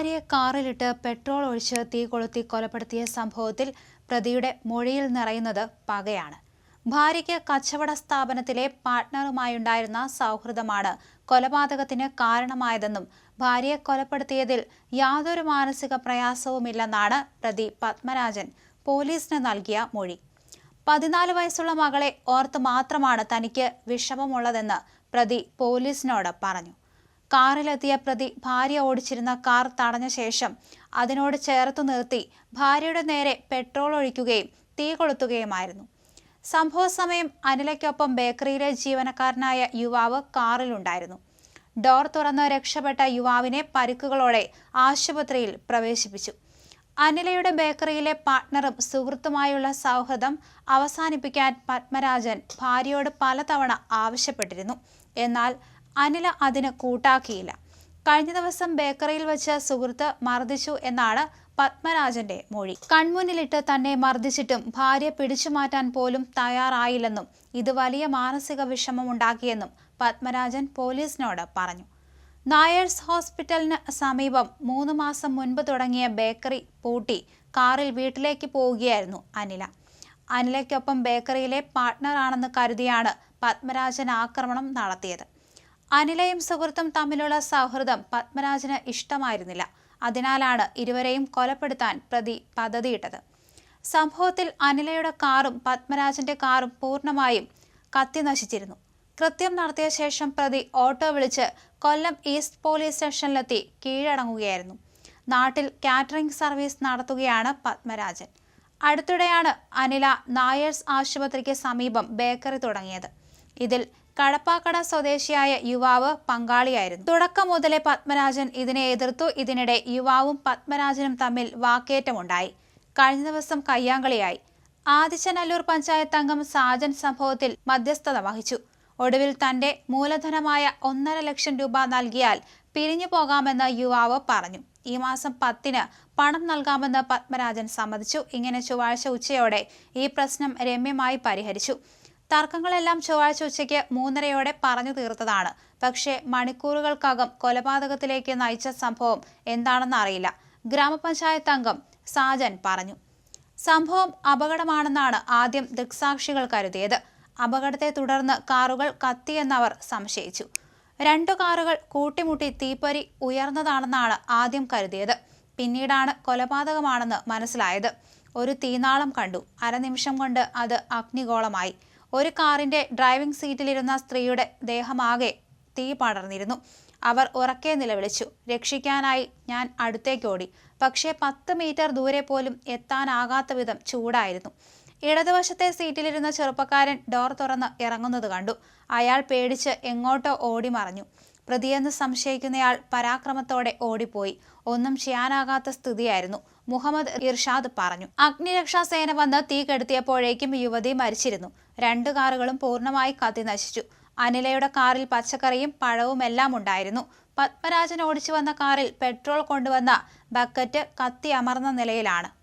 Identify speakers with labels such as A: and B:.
A: ഭാര്യയെ കാറിലിട്ട് പെട്രോൾ ഒഴിച്ച് തീ കൊളുത്തി കൊലപ്പെടുത്തിയ സംഭവത്തിൽ പ്രതിയുടെ മൊഴിയിൽ നിറയുന്നത് പകയാണ്. ഭാര്യയ്ക്ക് കച്ചവട സ്ഥാപനത്തിലെ പാർട്ട്ണറുമായുണ്ടായിരുന്ന സൗഹൃദമാണ് കൊലപാതകത്തിന് കാരണമായതെന്നും ഭാര്യയെ കൊലപ്പെടുത്തിയതിൽ യാതൊരു മാനസിക പ്രയാസവുമില്ലെന്നാണ് പ്രതി പത്മരാജൻ പോലീസിന് നൽകിയ മൊഴി. പതിനാല് വയസ്സുള്ള മകളെ ഓർത്ത് മാത്രമാണ് തനിക്ക് വിഷമമുള്ളതെന്ന് പ്രതി പോലീസിനോട് പറഞ്ഞു. കാറിലെത്തിയ പ്രതി ഭാര്യ ഓടിച്ചിരുന്ന കാർ തടഞ്ഞ ശേഷം അതിനോട് ചേർത്തു നിർത്തി ഭാര്യയുടെ നേരെ പെട്രോൾ ഒഴിക്കുകയും തീ കൊളുത്തുകയുമായിരുന്നു. സംഭവ സമയം അനിലയ്ക്കൊപ്പം ബേക്കറിയിലെ ജീവനക്കാരനായ യുവാവ് കാറിലുണ്ടായിരുന്നു. ഡോർ തുറന്ന് രക്ഷപ്പെട്ട യുവാവിനെ പരിക്കുകളോടെ ആശുപത്രിയിൽ പ്രവേശിപ്പിച്ചു. അനിലയുടെ ബേക്കറിയിലെ പാർട്ട്ണറും സുഹൃത്തുമായുള്ള സൗഹൃദം അവസാനിപ്പിക്കാൻ പത്മരാജൻ ഭാര്യയോട് പലതവണ ആവശ്യപ്പെട്ടിരുന്നു. എന്നാൽ അനില അതിന് കൂട്ടാക്കിയില്ല. കഴിഞ്ഞ ദിവസം ബേക്കറിയിൽ വെച്ച് സുഹൃത്ത് മർദ്ദിച്ചു എന്നാണ് പത്മരാജന്റെ മൊഴി. കൺമുന്നിലിട്ട് തന്നെ മർദ്ദിച്ചിട്ടും ഭാര്യ പിടിച്ചു മാറ്റാൻ പോലും തയ്യാറായില്ലെന്നും ഇത് വലിയ മാനസിക വിഷമം ഉണ്ടാക്കിയെന്നും പത്മരാജൻ പോലീസിനോട് പറഞ്ഞു. നായേഴ്സ് ഹോസ്പിറ്റലിന് സമീപം മൂന്ന് മാസം മുൻപ് തുടങ്ങിയ ബേക്കറി പൂട്ടി കാറിൽ വീട്ടിലേക്ക് പോവുകയായിരുന്നു അനില. അനിലയ്ക്കൊപ്പം ബേക്കറിയിലെ പാർട്ട്ണറാണെന്ന് കരുതിയാണ് പത്മരാജൻ ആക്രമണം നടത്തിയത്. അനിലയും സുഹൃത്തും തമ്മിലുള്ള സൗഹൃദം പത്മരാജന് ഇഷ്ടമായിരുന്നില്ല. അതിനാലാണ് ഇരുവരെയും കൊലപ്പെടുത്താൻ പ്രതി പദ്ധതിയിട്ടത്. സംഭവത്തിൽ അനിലയുടെ കാറും പത്മരാജന്റെ കാറും പൂർണമായും കത്തി നശിച്ചിരുന്നു കൃത്യം നടത്തിയ ശേഷം പ്രതി ഓട്ടോ വിളിച്ച് കൊല്ലം ഈസ്റ്റ് പോലീസ് സ്റ്റേഷനിലെത്തി കീഴടങ്ങുകയായിരുന്നു. നാട്ടിൽ കാറ്ററിംഗ് സർവീസ് നടത്തുകയാണ് പത്മരാജൻ. അടുത്തിടെയാണ് അനില നായേഴ്സ് ആശുപത്രിക്ക് സമീപം ബേക്കറി തുടങ്ങിയത്. ഇതിൽ കടപ്പാക്കട സ്വദേശിയായ യുവാവ് പങ്കാളിയായിരുന്നു. തുടക്കം മുതലേ പത്മരാജൻ ഇതിനെ എതിർത്തു. ഇതിനിടെ യുവാവും പത്മരാജനും തമ്മിൽ വാക്കേറ്റമുണ്ടായി. കഴിഞ്ഞ ദിവസം കയ്യാങ്കളിയായി. ആദിച്ചനല്ലൂർ പഞ്ചായത്ത് അംഗം സാജൻ സംഭവത്തിൽ മധ്യസ്ഥത വഹിച്ചു. ഒടുവിൽ തന്റെ മൂലധനമായ ഒന്നര ലക്ഷം രൂപ നൽകിയാൽ പിരിഞ്ഞു പോകാമെന്ന് യുവാവ് പറഞ്ഞു. ഈ മാസം പത്തിന് പണം നൽകാമെന്ന് പത്മരാജൻ സമ്മതിച്ചു. ഇങ്ങനെ ചൊവ്വാഴ്ച ഉച്ചയോടെ ഈ പ്രശ്നം രമ്യമായി പരിഹരിച്ചു. തർക്കങ്ങളെല്ലാം ചൊവ്വാഴ്ച ഉച്ചയ്ക്ക് മൂന്നരയോടെ പറഞ്ഞു തീർത്തതാണ്. പക്ഷേ മണിക്കൂറുകൾക്കകം കൊലപാതകത്തിലേക്ക് നയിച്ച സംഭവം എന്താണെന്ന് അറിയില്ല. ഗ്രാമപഞ്ചായത്ത് അംഗം സാജൻ പറഞ്ഞു. സംഭവം അപകടമാണെന്നാണ് ആദ്യം ദൃക്സാക്ഷികൾ കരുതിയത്. അപകടത്തെ തുടർന്ന് കാറുകൾ കത്തിയെന്നവർ സംശയിച്ചു. രണ്ടു കാറുകൾ കൂട്ടിമുട്ടി തീപ്പൊരി ഉയർന്നതാണെന്നാണ് ആദ്യം കരുതിയത്. പിന്നീടാണ് കൊലപാതകമാണെന്ന് മനസ്സിലായത്. ഒരു തീനാളം കണ്ടു. അരനിമിഷം കൊണ്ട് അത് അഗ്നിഗോളമായി. ഒരു കാറിന്റെ ഡ്രൈവിംഗ് സീറ്റിലിരുന്ന സ്ത്രീയുടെ ദേഹമാകെ തീ പടർന്നിരുന്നു. അവർ ഉറക്കെ നിലവിളിച്ചു. രക്ഷിക്കാനായി ഞാൻ അടുത്തേക്കോടി പക്ഷേ പത്ത് മീറ്റർ ദൂരെ പോലും എത്താനാകാത്ത വിധം ചൂടായിരുന്നു. ഇടതുവശത്തെ സീറ്റിലിരുന്ന ചെറുപ്പക്കാരൻ ഡോർ തുറന്ന് ഇറങ്ങുന്നത് കണ്ടു. അയാൾ പേടിച്ച് എങ്ങോട്ടോ ഓടി മറഞ്ഞു. പ്രതിയെന്ന് സംശയിക്കുന്നയാൾ പരാക്രമത്തോടെ ഓടിപ്പോയി. ഒന്നും ചെയ്യാനാകാത്ത സ്ഥിതിയായിരുന്നു. മുഹമ്മദ് ഇർഷാദ് പറഞ്ഞു. അഗ്നിരക്ഷാ സേന വന്ന് തീ കെടുത്തിയപ്പോഴേക്കും യുവതി മരിച്ചിരുന്നു. രണ്ട് കാറുകളും പൂർണമായി കത്തി നശിച്ചു. അനിലയുടെ കാറിൽ പച്ചക്കറിയും പഴവും എല്ലാം ഉണ്ടായിരുന്നു. പത്മരാജൻ ഓടിച്ചു വന്ന കാറിൽ പെട്രോൾ കൊണ്ടുവന്ന ബക്കറ്റ് കത്തി അമർന്ന നിലയിലാണ്.